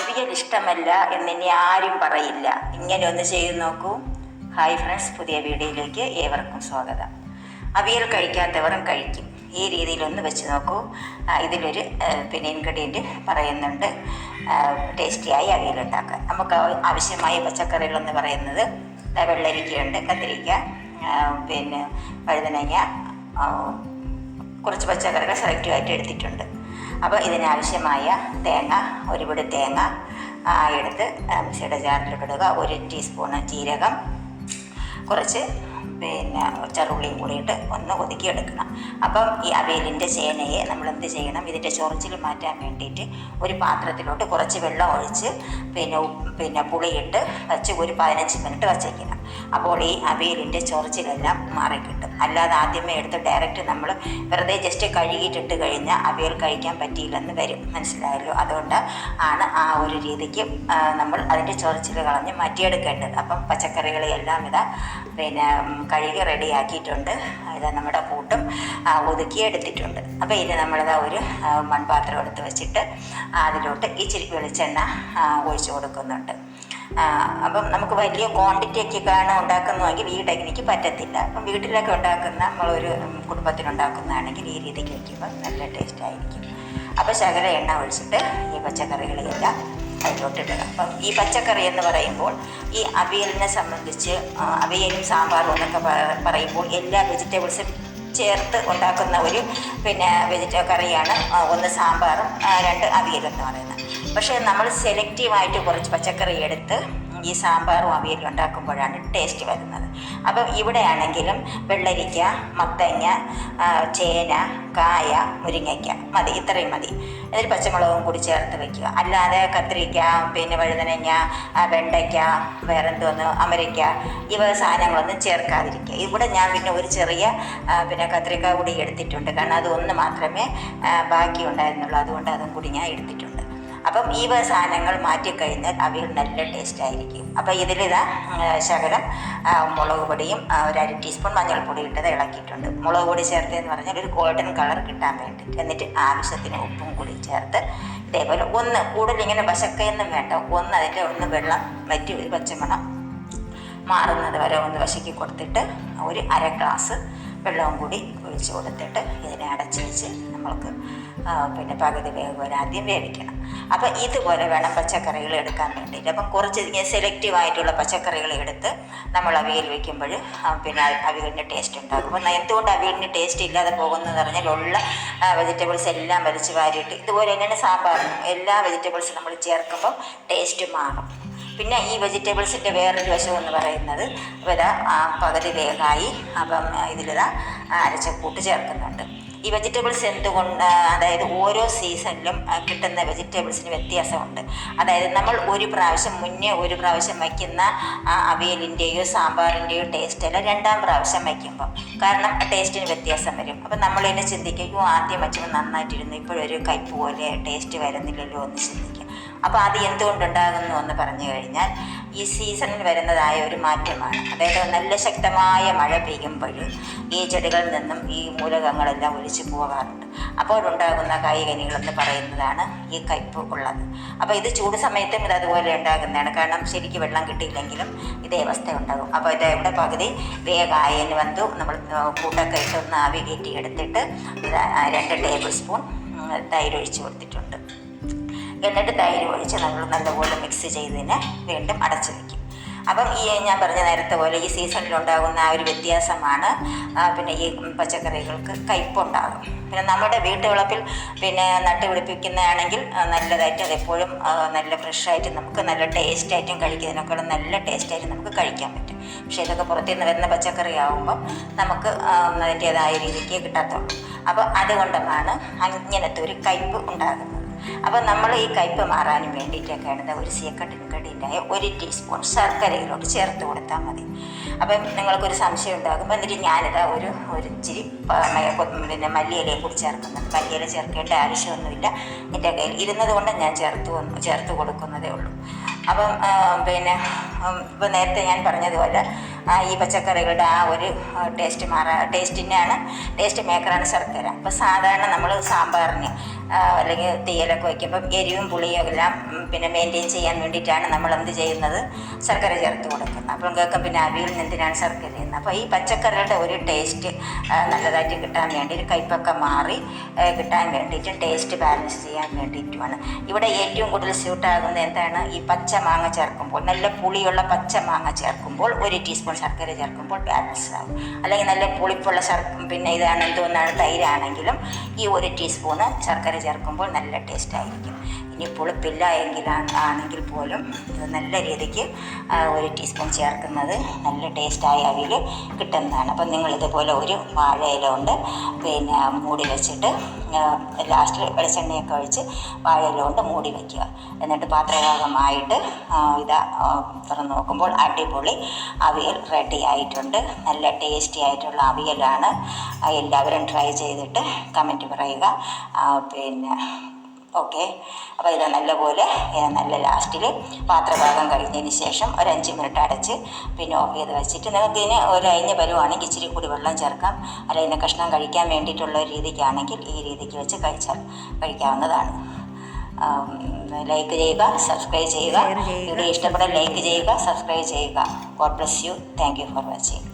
അവിയൽ ഇഷ്ടമല്ല എന്നിനി ആരും പറയില്ല. ഇങ്ങനെ ഒന്ന് ചെയ്തു നോക്കൂ. ഹായ് ഫ്രണ്ട്സ് പുതിയ വീഡിയോയിലേക്ക് ഏവർക്കും സ്വാഗതം. അവിയൽ കഴിക്കാത്തവരും കഴിക്കും. ഈ രീതിയിൽ ഒന്ന് വെച്ച് നോക്കൂ. ഇതിലൊരു പിന്നെ ഇൻഗ്രീഡിയന്റ് പറയുന്നുണ്ട്. ടേസ്റ്റിയായി അവിയൽ ഉണ്ടാക്കാൻ നമുക്ക് ആവ- ആവശ്യമായ പച്ചക്കറികളെന്ന് പറയുന്നത് വെള്ളരിക്കയുണ്ട് കത്തിരിക്ക പിന്നെ വഴുതനങ്ങ കുറച്ച് പച്ചക്കറികൾ സെലക്റ്റീവായിട്ട് എടുത്തിട്ടുണ്ട്. അപ്പോൾ ഇതിനാവശ്യമായ തേങ്ങ ഒരു പിടി തേങ്ങ എടുത്ത് മിക്സിയുടെ ജാറിലിടുക ഒരു ടീസ്പൂണ് ജീരകം കുറച്ച് പിന്നെ ചെറുള്ളിയും കൂടിയിട്ട് ഒന്ന് ഒതുക്കി എടുക്കണം അപ്പം ഈ അവയിലിന്റെ ചേനയെ നമ്മൾ എന്ത് ചെയ്യണം? ഇതിന്റെ ചൊറിച്ചിൽ മാറ്റാൻ വേണ്ടിയിട്ട് ഒരു പാത്രത്തിലോട്ട് കുറച്ച് വെള്ളം ഒഴിച്ച് പിന്നെ പിന്നെ പുളിയിട്ട് വെച്ച് ഒരു പതിനഞ്ച് മിനിറ്റ് വച്ചേക്കണം. അപ്പോൾ ഈ അവിയലിന്റെ ചൊറിച്ചിലെല്ലാം മാറിക്കിട്ടും. അല്ലാതെ ആദ്യമേ എടുത്ത് ഡയറക്റ്റ് നമ്മൾ വെറുതെ ജസ്റ്റ് കഴുകിയിട്ടിട്ട് കഴിഞ്ഞാൽ അവിയൽ കഴിക്കാൻ പറ്റിയില്ലെന്ന് വരും. മനസ്സിലായല്ലോ? അതുകൊണ്ട് ആണ് ആ ഒരു രീതിക്ക് നമ്മൾ അതിന്റെ ചൊറിച്ചിൽ കളഞ്ഞ് മാറ്റിയെടുക്കേണ്ടത്. അപ്പം പച്ചക്കറികളെല്ലാം ഇതാ പിന്നെ കഴുകി റെഡിയാക്കിയിട്ടുണ്ട്. ഇത് നമ്മുടെ കൂട്ടും ഒതുക്കി എടുത്തിട്ടുണ്ട് അപ്പോൾ ഇനി നമ്മളിതാ ഒരു മൺപാത്രം എടുത്ത് വെച്ചിട്ട് അതിലോട്ട് ഇച്ചിരി വെളിച്ചെണ്ണ ഒഴിച്ചു കൊടുക്കുന്നുണ്ട്. അപ്പം നമുക്ക് വലിയ ക്വാണ്ടിറ്റി ഒക്കെയാണ് ഉണ്ടാക്കുന്നതെങ്കിൽ ഈ ടെക്നിക്ക് പറ്റത്തില്ല. അപ്പം വീട്ടിലൊക്കെ ഉണ്ടാക്കുന്ന നമ്മളൊരു കുടുംബത്തിന് കുടുംബത്തിനുണ്ടാക്കുന്നതാണെങ്കിൽ ഈ രീതിക്ക് വയ്ക്കുമ്പോൾ നല്ല ടേസ്റ്റ് ആയിരിക്കും. അപ്പോൾ ശകല എണ്ണ ഒഴിച്ചിട്ട് ഈ പച്ചക്കറികളെല്ലാം അതിലോട്ടിടുക അപ്പം ഈ പച്ചക്കറി എന്ന് പറയുമ്പോൾ ഈ അവിയലിനെ സംബന്ധിച്ച് അവിയലും സാമ്പാറും എന്നൊക്കെ പറയുമ്പോൾ എല്ലാ വെജിറ്റബിൾസും ചേർത്ത് ഉണ്ടാക്കുന്ന ഒരു പിന്നെ വെജിറ്റ കറിയാണ് ഒന്ന് സാമ്പാറും രണ്ട് അവിയലും അവിയലെന്ന് പറയുന്നത്. പക്ഷേ നമ്മൾ സെലക്റ്റീവായിട്ട് കുറച്ച് പച്ചക്കറി എടുത്ത് ഈ സാമ്പാറും അവിയലും ഉണ്ടാക്കുമ്പോഴാണ് ടേസ്റ്റ് വരുന്നത്. അപ്പം ഇവിടെയാണെങ്കിലും വെള്ളരിക്ക മത്തങ്ങ ചേന കായ മുരിങ്ങയ്ക്ക മതി ഇത്രയും മതി. ഇതിൽ പച്ചമുളകും കൂടി ചേർത്ത് വെക്കുക. അല്ലാതെ കത്തിരിക്ക പിന്നെ വഴുതനങ്ങ വെണ്ടയ്ക്ക വേറെന്തോന്ന് അമരയ്ക്ക ഇവ സാധനങ്ങളൊന്നും ചേർക്കാതിരിക്കുക. ഇവിടെ ഞാൻ പിന്നെ ഒരു ചെറിയ പിന്നെ കത്തിരിക്ക കൂടി എടുത്തിട്ടുണ്ട്. കാരണം അത് ഒന്ന് മാത്രമേ ബാക്കി ഉണ്ടായിരുന്നുള്ളൂ അതുകൊണ്ട് അതും കൂടി ഞാൻ എടുത്തിട്ടുണ്ട്. അപ്പം ഈ സാധനങ്ങൾ മാറ്റിക്കഴിഞ്ഞാൽ അവയിൽ നല്ല ടേസ്റ്റ് ആയിരിക്കും. അപ്പം ഇതിലിതാ ശകലം മുളക് പൊടിയും ഒരു അര ടീസ്പൂൺ മഞ്ഞൾപ്പൊടി ഇട്ടത് ഇളക്കിയിട്ടുണ്ട്. മുളക് പൊടി ചേർത്തതെന്ന് പറഞ്ഞാൽ ഒരു ഗോൾഡൻ കളർ കിട്ടാൻ വേണ്ടിയിട്ട് എന്നിട്ട് ആവശ്യത്തിന് ഉപ്പും കൂടി ചേർത്ത് ഇതേപോലെ ഒന്ന് കൂടുതൽ ഇങ്ങനെ വശക്കയൊന്നും വേണ്ട. ഒന്ന് അതിന്റെ ഒന്ന് വെള്ളം വറ്റി ഒരു പച്ചമണം മാറുന്നത് വരെ ഒന്ന് വശക്കി കൊടുത്തിട്ട് ഒരു അര ഗ്ലാസ് വെള്ളവും കൂടി ഒഴിച്ച് കൊടുത്തിട്ട് ഇതിനെ അടച്ച് വെച്ച് നമ്മൾക്ക് പിന്നെ പകുതി വേവ് വരെ ആദ്യം വേവിക്കണം. അപ്പോൾ ഇതുപോലെ വേണം പച്ചക്കറികൾ എടുക്കാൻ വേണ്ടിയിട്ട്. അപ്പം കുറച്ച് ഇങ്ങനെ സെലക്റ്റീവ് ആയിട്ടുള്ള പച്ചക്കറികൾ എടുത്ത് നമ്മൾ അവിയൽ വെക്കുമ്പോൾ പിന്നെ അവിയലിന് ടേസ്റ്റ് ഉണ്ടാകും. അപ്പം എന്തുകൊണ്ട് അവിയലിന് ടേസ്റ്റ് ഇല്ലാതെ പോകുന്നതെന്ന് പറഞ്ഞാൽ ഉള്ള വെജിറ്റബിൾസ് എല്ലാം വലിച്ച് വാരിയിട്ട് ഇതുപോലെ തന്നെയാണ് സാമ്പാറിനും. എല്ലാ വെജിറ്റബിൾസും നമ്മൾ ചേർക്കുമ്പോൾ ടേസ്റ്റ് മാറും. പിന്നെ ഈ വെജിറ്റബിൾസിന്റെ വേറൊരു വശം എന്ന് പറയുന്നത് ഇവിടെ പകുതി വേഗമായി അപ്പം ഇതിലിതാ അരച്ച കൂട്ട് ചേർക്കുന്നുണ്ട്. ഈ വെജിറ്റബിൾസ് എന്തുകൊണ്ട് അതായത് ഓരോ സീസണിലും കിട്ടുന്ന വെജിറ്റബിൾസിന് വ്യത്യാസമുണ്ട്. അതായത് നമ്മൾ ഒരു പ്രാവശ്യം മുന്നേ ഒരു പ്രാവശ്യം വയ്ക്കുന്ന അവിയലിന്റെയോ സാമ്പാറിന്റെയോ ടേസ്റ്റ് അല്ല രണ്ടാം പ്രാവശ്യം വയ്ക്കുമ്പോൾ കാരണം ടേസ്റ്റിന് വ്യത്യാസം വരും. അപ്പം നമ്മൾ തന്നെ ചിന്തിക്കും "അയ്യോ, ആദ്യം വച്ചപ്പോൾ നന്നായിട്ടിരുന്നു ഇപ്പോഴൊരു കയ്പ് പോലെ ടേസ്റ്റ് വരുന്നില്ലല്ലോ എന്ന് ചിന്തിക്കും അപ്പോൾ അത് എന്തുകൊണ്ടുണ്ടാകുന്നു എന്ന് പറഞ്ഞു കഴിഞ്ഞാൽ ഈ സീസണിൽ വരുന്നതായ ഒരു മാറ്റമാണ്. അതായത് നല്ല ശക്തമായ മഴ പെയ്യുമ്പോൾ ഈ ചെടികളിൽ നിന്നും ഈ മൂലകങ്ങളെല്ലാം ഒലിച്ചു പോകാറുണ്ട്. അപ്പോഴുണ്ടാകുന്ന കായികനികളെന്ന് പറയുന്നതാണ് ഈ കയ്പ് ഉള്ളത്. അപ്പോൾ ഇത് ചൂട് സമയത്തും ഇത് അതുപോലെ ഉണ്ടാകുന്നതാണ്. കാരണം ശരിക്ക് വെള്ളം കിട്ടിയില്ലെങ്കിലും ഇതേ അവസ്ഥ ഉണ്ടാകും. അപ്പോൾ ഇത് ഇവിടെ പകുതി വേഗായന് വന്നു. നമ്മൾ കൂട്ടൊക്കെ ഇട്ടൊന്ന് ആവി കയറ്റി എടുത്തിട്ട് രണ്ട് ടേബിൾ സ്പൂൺ തൈരൊഴിച്ച് തൈര് ഒഴിച്ച് കൊടുത്തിട്ടുണ്ട്. എന്നിട്ട് തൈര് ഒഴിച്ച് നമ്മൾ നല്ലപോലെ മിക്സ് ചെയ്തതിനെ വീണ്ടും അടച്ചു വയ്ക്കും അപ്പം ഈ ഞാൻ പറഞ്ഞ നേരത്തെ പോലെ ഈ സീസണിൽ ഉണ്ടാകുന്ന ആ ഒരു വ്യത്യാസമാണ് പിന്നെ ഈ പച്ചക്കറികൾക്ക് കയ്പുണ്ടാകും പിന്നെ നമ്മുടെ വീട്ടുവളപ്പിൽ പിന്നെ നട്ടുപിടിപ്പിക്കുന്നതാണെങ്കിൽ നല്ലതായിട്ട് അതെപ്പോഴും നല്ല ഫ്രഷായിട്ട് നമുക്ക് നല്ല ടേസ്റ്റായിട്ടും കഴിക്കുന്നതിനൊക്കെ നല്ല ടേസ്റ്റായിട്ട് നമുക്ക് കഴിക്കാൻ പറ്റും. പക്ഷേ ഇതൊക്കെ പുറത്തുനിന്ന് വരുന്ന പച്ചക്കറി ആകുമ്പം നമുക്ക് അതിന്റേതായ രീതിക്ക് കിട്ടാത്തുള്ളൂ. അപ്പോൾ അതുകൊണ്ടാണ് ഇങ്ങനത്തെ ഒരു കയ്പ് ഉണ്ടാകുന്നത്. അപ്പോൾ നമ്മൾ ഈ കയ്പ് മാറാനും വേണ്ടിയിട്ടൊക്കെ ഇടുന്ന ഒരു സീക്രട്ട് ഇൻഗ്രീഡിയന്റായ ഒരു ടീസ്പൂൺ ശർക്കരയിലോട്ട് ചേർത്ത് കൊടുത്താൽ മതി. അപ്പം നിങ്ങൾക്കൊരു സംശയം ഉണ്ടാകുമ്പോൾ എന്നിട്ട് ഞാനിതാ ഒരു ഒരു ഇച്ചിരി പിന്നെ മല്ലിയിലയെ കൂടി ചേർക്കുന്നുണ്ട്. മല്ലിയില ചേർക്കേണ്ട ആവശ്യമൊന്നുമില്ല. എന്റെ കയ്യിൽ ഇരുന്നത് കൊണ്ട് ഞാൻ ചേർത്ത് ചേർത്ത് കൊടുക്കുന്നതേ ഉള്ളൂ. അപ്പം പിന്നെ ഇപ്പം നേരത്തെ ഞാൻ പറഞ്ഞതുപോലെ ഈ പച്ചക്കറികളുടെ ആ ഒരു ടേസ്റ്റ് മാറാ ടേസ്റ്റിനാണ് ടേസ്റ്റ് മേക്കറാണ് ശർക്കര. അപ്പോൾ സാധാരണ നമ്മൾ സാമ്പാറിന് അല്ലെങ്കിൽ തീയലൊക്കെ വയ്ക്കുമ്പം എരിവും പുളിയും എല്ലാം പിന്നെ മെയിന്റെയിൻ ചെയ്യാൻ വേണ്ടിയിട്ടാണ് നമ്മൾ എന്ത് ചെയ്യുന്നത്? ശർക്കര ചേർത്ത് കൊടുക്കുന്നത്. അപ്പം കേൾക്കും പിന്നെ അവിയിൽ എന്തിനാണ് ശർക്കര ചെയ്യുന്നത് അപ്പോൾ ഈ പച്ചക്കറികളുടെ ഒരു ടേസ്റ്റ് നല്ലതായിട്ട് കിട്ടാൻ വേണ്ടി ഒരു കയ്പൊക്കെ മാറി കിട്ടാൻ വേണ്ടിയിട്ട് ടേസ്റ്റ് ബാലൻസ് ചെയ്യാൻ വേണ്ടിയിട്ടുമാണ്. ഇവിടെ ഏറ്റവും കൂടുതൽ സ്യൂട്ടാകുന്നത് എന്താണ്? ഈ പച്ച മാങ്ങ ചേർക്കുമ്പോൾ നല്ല പുളിയുള്ള പച്ച മാങ്ങ ചേർക്കുമ്പോൾ ഒരു ടീസ്പൂൺ ശർക്കര ചേർക്കുമ്പോൾ ബാലൻസ് ആകും അല്ലെങ്കിൽ നല്ല പുളിപ്പുള്ള ശർ പിന്നെ ഇതാണ് എന്തോന്നാണ് തൈരാണെങ്കിലും ഈ ഒരു ടീസ്പൂണ് ശർക്കര ചേർക്കുമ്പോൾ നല്ല ടേസ്റ്റ് ആയിരിക്കും. ഇനി പുളിപ്പില്ല എങ്കിൽ ആണെങ്കിൽ പോലും നല്ല രീതിക്ക് ഒരു ടീസ്പൂൺ ചേർക്കുന്നത് നല്ല ടേസ്റ്റായ അവിൽ കിട്ടുന്നതാണ്. അപ്പം നിങ്ങൾ ഇതുപോലെ ഒരു വാഴയില കൊണ്ട് പിന്നെ മൂടി വെച്ചിട്ട് ലാസ്റ്റിൽ വെളിച്ചെണ്ണയൊക്കെ ഒഴിച്ച് വാഴയില കൊണ്ട് മൂടി വയ്ക്കുക എന്നിട്ട് പാത്രഭാഗമായിട്ട് ഇതാ തുറന്ന് നോക്കുമ്പോൾ അടിപൊളി അവിയൽ റെഡി ആയിട്ടുണ്ട്. നല്ല ടേസ്റ്റി ആയിട്ടുള്ള അവിയലാണ്. എല്ലാവരും ട്രൈ ചെയ്തിട്ട് കമന്റ് പറയുക. പിന്നെ ഓക്കെ അപ്പോൾ ഇത് നല്ലപോലെ നല്ല ലാസ്റ്റിൽ പാത്രഭാഗം കഴിഞ്ഞതിന് ശേഷം ഒരു അഞ്ച് മിനിറ്റ് അടച്ച് പിന്നെ ഓഫ് ചെയ്ത് വെച്ചിട്ട് നിങ്ങൾക്ക് ഇതിന് ഒരു അരിഞ്ഞ പരുവാണെങ്കിൽ ഇച്ചിരി കൂടി വെള്ളം ചേർക്കാം. അല്ലെങ്കിൽ കഷ്ണം കഴിക്കാൻ വേണ്ടിയിട്ടുള്ള ഒരു രീതിക്കാണെങ്കിൽ ഈ രീതിക്ക് വെച്ച് കഴിച്ചാൽ കഴിക്കാവുന്നതാണ്. ലൈക്ക് ചെയ്യുക സബ്സ്ക്രൈബ് ചെയ്യുക. ഇവിടെ വീഡിയോ ഇഷ്ടപ്പെട്ടാൽ ലൈക്ക് ചെയ്യുക സബ്സ്ക്രൈബ് ചെയ്യുക. God bless you thank you for watching